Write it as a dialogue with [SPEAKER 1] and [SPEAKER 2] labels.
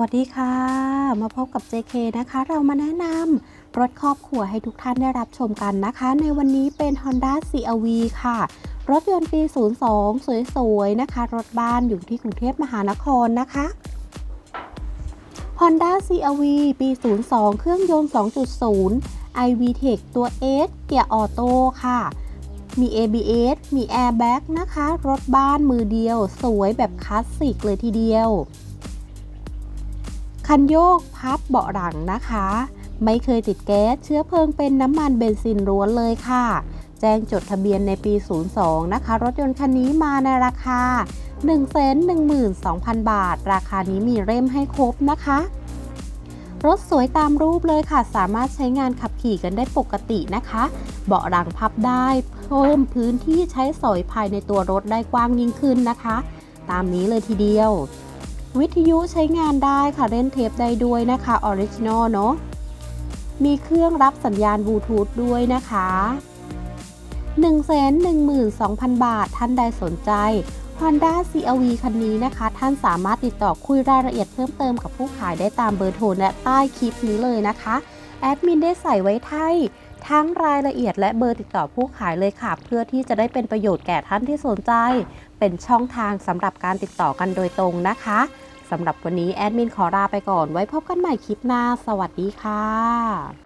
[SPEAKER 1] วัสดีค่ะ มาพบกับ JK นะคะ เรามาแนะนำรถครอบครัวให้ทุกท่านได้รับชมกันนะคะ ในวันนี้เป็น Honda CRV ค่ะ รถยนต์ปี 02 สวยๆ นะคะ รถบ้านอยู่ที่กรุงเทพมหานครนะคะ Honda CRV ปี 02 เครื่องยนต์ 2.0 iVTEC ตัว S เกียร์ออโต้ค่ะ มี ABS มี Airbag นะคะ รถบ้านมือเดียว สวยแบบคลาสสิกเลยทีเดียว คันโยกพับเบาะหลังนะคะ ไม่เคยติดแก๊สเชื้อเพลิงเป็นน้ำมันเบนซินล้วนเลยค่ะ แจ้งจดทะเบียนในปี 02 นะคะ รถยนต์คันนี้มาในราคา 112,000 บาท ราคานี้มีเล่มให้ครบนะคะ รถสวยตามรูปเลยค่ะ สามารถใช้งานขับขี่กันได้ปกตินะคะ เบาะหลังพับได้เพิ่มพื้นที่ใช้สอยภายในตัวรถได้กว้างยิ่งขึ้นนะคะ ตามนี้เลยทีเดียว วิทยุใช้งานได้ค่ะเล่นเทปได้ด้วยนะคะออริจินอลเนาะมีเครื่องรับสัญญาณบลูทูธด้วยนะคะ112,000 บาท ท่านใดสนใจ Honda CRV คันนี้นะคะ ท่านสามารถติดต่อคุยรายละเอียดเพิ่มเติมกับผู้ขายได้ตามเบอร์โทรและใต้คลิปนี้เลยนะคะ แอดมินได้ใส่ไว้ให้ทั้งรายละเอียดและเบอร์ติดต่อผู้ขายเลยค่ะ เพื่อที่จะได้เป็นประโยชน์แก่ท่านที่สนใจ เป็นช่องทางสำหรับการติดต่อกันโดยตรงนะคะ สำหรับวันนี้แอดมินขอลาไปก่อน ไว้พบกันใหม่คลิปหน้า สวัสดีค่ะ